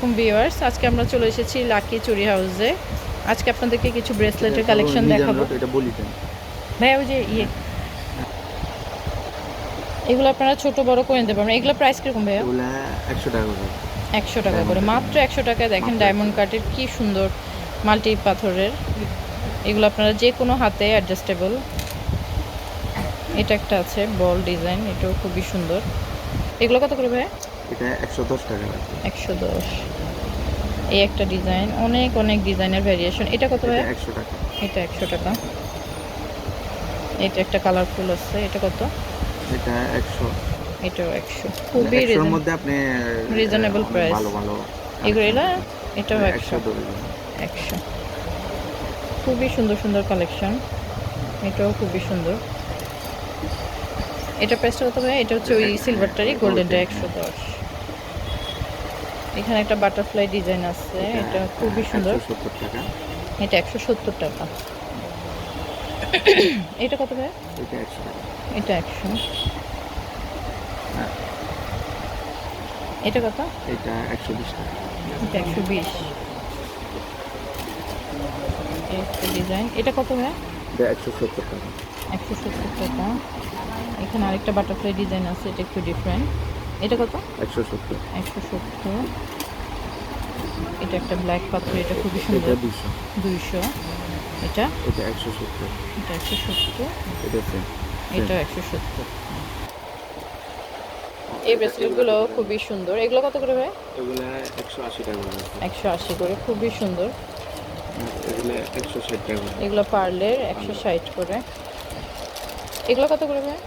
আলাইকুম ভিউয়ার্স। আজকে আমরা চলে এসেছি লাকি চুরি হাউসে। আজকে আপনাদেরকে কিছু ব্রেসলেটের কালেকশন দেখাবো। এটা বলি দেন ভাই ওই যে ইয়ে। এগুলো আপনারা ছোট বড় করে নিতে পারবেন এগুলো প্রাইস কীরকম ভাইয়া? একশো টাকা করে। একশো টাকা করে। মাত্র একশো টাকায় দেখেন ডায়মন্ড কাটের কি সুন্দর মাল্টি পাথরের এগুলো আপনারা যে কোনো হাতে অ্যাডজাস্টেবল এটা একটা আছে বল ডিজাইন এটাও খুবই সুন্দর। এগুলো কত করে ভাইয়া? এটা একশো দশ টাকা। লাগবে একশো দশ। এই একটা ডিজাইন অনেক অনেক ডিজাইনের ভ্যারিয়েশন এটা কত ভাই এটা একশো টাকা। এটা একশো টাকা। এটা একটা কালারফুল আছে এটা কত? এটা একশো। এটাও একশো। খুবই একশোর রিজন মধ্যে আপনি Reasonable অনেক price. ভালো ভালো এগুলো এটাও একশো একশো। ধরে দিন। একশো। খুবই সুন্দর সুন্দর কালেকশন এটাও খুবই সুন্দর। এটা প্রাইসটা কত ভাই এটা হচ্ছে ওই সিলভারটারই গোল্ডেনটা একশো দশ। এখানে একটা বাটারফ্লাই ডিজাইন আছে এটা খুবই সুন্দর। 170 টাকা। এটা একশো সত্তর টাকা। এটা কত ভাই এটা একশো এটা একশো। এটা কত? এটা একশো বিশ টাকা। এটা একশো বিশ। ডিজাইন এটা কত ভাই এটা একশো সত্তর টাকা। একশো সত্তর টাকা। এখানে আরেকটা বাটারফ্লাই ডিজাইন আছে এটা একটু ডিফারেন্ট এটা কত? একশো সত্তর। একশো সত্তর। এটা একটা ব্ল্যাক পাথর এটা খুবই সুন্দর। দুশো দুইশো। এটা? এটা একশো সত্তর। এটা একশো সত্তর। এটা একশো সত্তর। এই ব্রেসলেটগুলো খুবই সুন্দর। এগুলো কত করে ভাই? এগুলো একশো আশি টাকা। একশো আশি করে খুবই সুন্দর। এগুলা একশো ষাট টাকা এগুলো পার্লের একশো ষাট করে। এগুলো কত করে ভাই?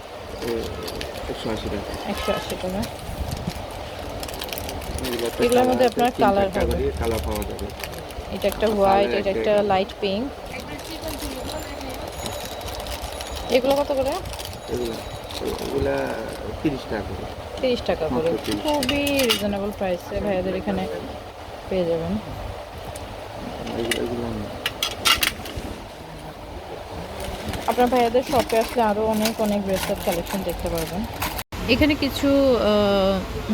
একশো আশি টাকা। একশো আশি করে এগুলোর মধ্যে আপনার হবে। পাওয়া যাবে। এটা একটা হোয়াইট এটা একটা লাইট পিঙ্ক এগুলো কত করে? এগুলা তিরিশ টাকা করে। তিরিশ টাকা করে। মাত্র 30 খুবই রিজনেবল প্রাইসে ভাইয়াদের এখানে পেয়ে যাবেন। এগুলো এগুলো নেই। আপনার ভাইয়াদের শপে আসলে আরও অনেক অনেক ব্রেসলেট কালেকশন দেখতে পারবেন। এখানে কিছু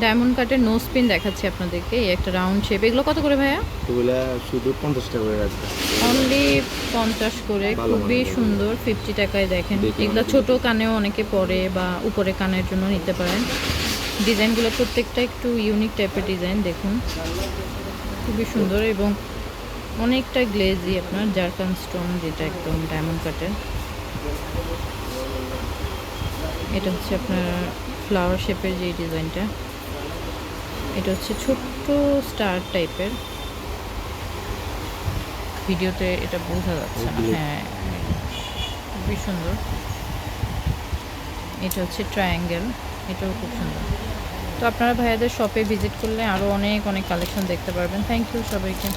ডায়মন্ড কাটের নোজ পিন দেখাচ্ছি আপনাদেরকে। এই একটা রাউন্ড শেপ এগুলো কত করে ভাইয়া? এগুলা শুধু পঞ্চাশ টাকা করে রাখবে। অনলি পঞ্চাশ করে। খুবই সুন্দর ফিফটি টাকায় দেখেন। দেখে এগুলো ছোট কানেও অনেকে পরে বা উপরে কানের জন্য নিতে পারেন। ডিজাইনগুলো প্রত্যেকটা একটু ইউনিক টাইপের ডিজাইন দেখুন। খুবই সুন্দর এবং অনেকটা গ্লেজি আপনার জারকান স্টোন যেটা একদম ডায়মন্ড কাটের এটা হচ্ছে আপনার ফ্লাওয়ার শেপের যে ডিজাইনটা এটা হচ্ছে ছোট্ট স্টার টাইপের ভিডিওতে এটা বোঝা যাচ্ছে না। হ্যাঁ খুবই সুন্দর। এটা হচ্ছে ট্রায়াঙ্গেল এটাও খুব সুন্দর। তো আপনারা ভাইয়াদের শপে ভিজিট করলে আরও অনেক অনেক কালেকশন দেখতে পারবেন। থ্যাংক ইউ সবাইকে।